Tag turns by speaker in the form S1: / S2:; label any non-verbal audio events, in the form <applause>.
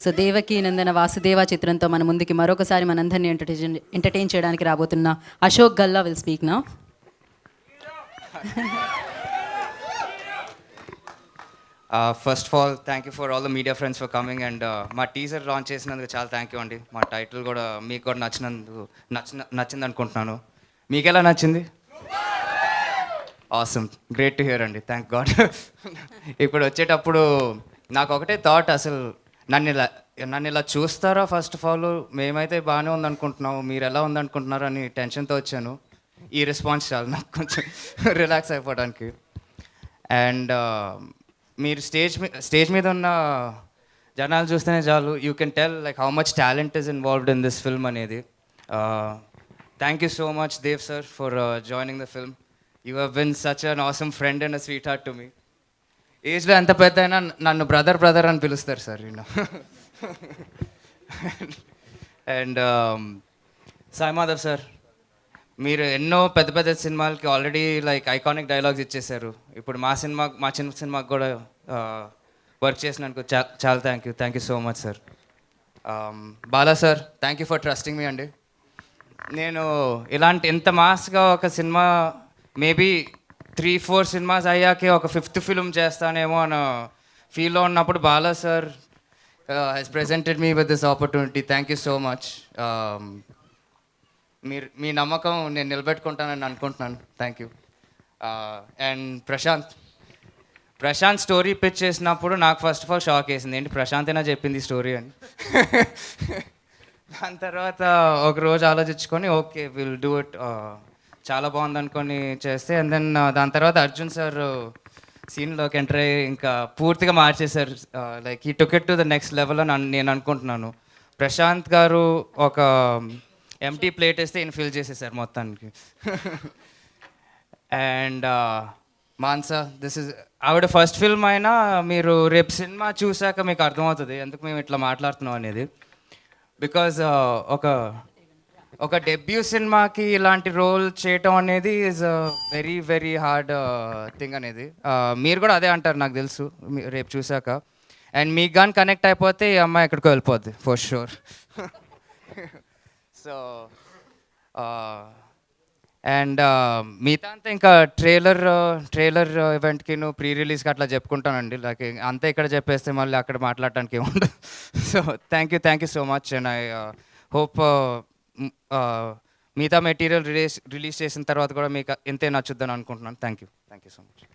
S1: So Devaki నందన వాసుదేవ చిత్రంతో మన ముందుకి మరొకసారి మనందరినీ ఎంటర్టైన్ ఎంటర్టైన్ చేయడానికి రాబోతున్న అశోక్ గల్లా విల్ స్పీక్ నా
S2: first of all thank you for all the media friends for coming and మా టీజర్ లాంచ్ చేసినందుకు చాలా థ్యాంక్ యూ అండి. మా టైటిల్ కూడా మీకు కూడా నచ్చినందుకు నచ్చిన నచ్చింది అనుకుంటున్నాను. మీకు ఎలా నచ్చింది? ఆసమ్ గ్రేట్ టు హియర్ అండి. థ్యాంక్ గాడ్ <laughs> ఇప్పుడు వచ్చేటప్పుడు నాకు ఒకటే థాట్ అసలు నన్ను ఇలా నన్ను ఇలా చూస్తారా ఫస్ట్ ఆఫ్ ఆల్ మేమైతే బాగానే ఉందనుకుంటున్నాము. మీరు ఎలా ఉందనుకుంటున్నారు అని టెన్షన్తో వచ్చాను. ఈ రెస్పాన్స్ చాలు నాకు కొంచెం రిలాక్స్ అయిపోవడానికి. అండ్ మీరు స్టేజ్ మీ స్టేజ్ మీద ఉన్న జనాలు చూస్తేనే చాలు. You can tell like how much talent is involved in this film అనేది. Thank you so much Dev sir for joining the film you have been such an awesome friend and a sweet heart to me ఏజ్లో ఎంత పెద్ద అయినా నన్ను brother brother అని పిలుస్తారు sir నేను and Sai Madhav sir. మీరు ఎన్నో పెద్ద పెద్ద సినిమాలకి ఆల్రెడీ లైక్ ఐకానిక్ డైలాగ్స్ ఇచ్చేశారు. ఇప్పుడు మా సినిమా మా చిన్న సినిమాకి కూడా వర్క్ చేసినందుకు చా చాలా thank you thank you so much sir Bala sir thank you for trusting me అండి. నేను ఇలాంటి ఎంత మాస్గా ఒక cinema maybe three four cinemas అయ్యాకే ఒక ఫిఫ్త్ ఫిల్మ్ చేస్తానేమో అన్న ఫీల్లో ఉన్నప్పుడు Bala sir he's presented me with this opportunity thank you so much మీరు మీ నమ్మకం నేను నిలబెట్టుకుంటానని అనుకుంటున్నాను. Thank you and Prashanth Prashanth story pitch చేసినప్పుడు నాకు ఫస్ట్ ఆఫ్ ఆల్ షాక్ వేసింది. ఏంటి ప్రశాంతేనా చెప్పింది స్టోరీ అని? <laughs> దాని తర్వాత ఒక రోజు ఆలోచించుకొని ఓకే విల్ డూ ఇట్ చాలా బాగుంది అనుకొని చేస్తే అండ్ దెన్ uh, దాని తర్వాత అర్జున్ సార్ uh, సీన్లోకి ఎంటర్ అయ్యి ఇంకా పూర్తిగా మార్చేశారు. లైక్ ఈ took it to the next level అని నేను అనుకుంటున్నాను. ప్రశాంత్ గారు ఒక ఎంటీ ప్లేట్ వేస్తే ఈయన ఫిల్ చేసేసారు మొత్తానికి. <laughs> And uh, Mansa this is ఆవిడ ఫస్ట్ ఫిల్మ్ అయినా మీరు రేపు సినిమా చూశాక మీకు అర్థమవుతుంది ఎందుకు మేము ఇట్లా మాట్లాడుతున్నాం అనేది. బికాజ్ ఒక ఒక డెబ్యూ సినిమాకి ఇలాంటి రోల్ చేయటం అనేది is very very hard thing అనేది. Uh, మీరు కూడా అదే అంటారు నాకు తెలుసు రేపు చూశాక. అండ్ మీకు కానీ కనెక్ట్ అయిపోతే ఈ అమ్మాయి ఎక్కడికో వెళ్ళిపోద్ది ఫర్ షూర్ సో అండ్ మిగతా అంతా ఇంకా ట్రైలర్ ట్రైలర్ ఈవెంట్కి నువ్వు ప్రీ రిలీజ్కి అట్లా చెప్పుకుంటానండి. లైక్ అంతా ఇక్కడ చెప్పేస్తే మళ్ళీ అక్కడ మాట్లాడటానికి ఏముండదు. So thank you thank you so much and I hope మిగతా మెటీరియల్ రిలీజ్ రిలీజ్ చేసిన తర్వాత కూడా మీకు ఎంతే నచ్చుద్దని అనుకుంటున్నాను. Thank you thank you so much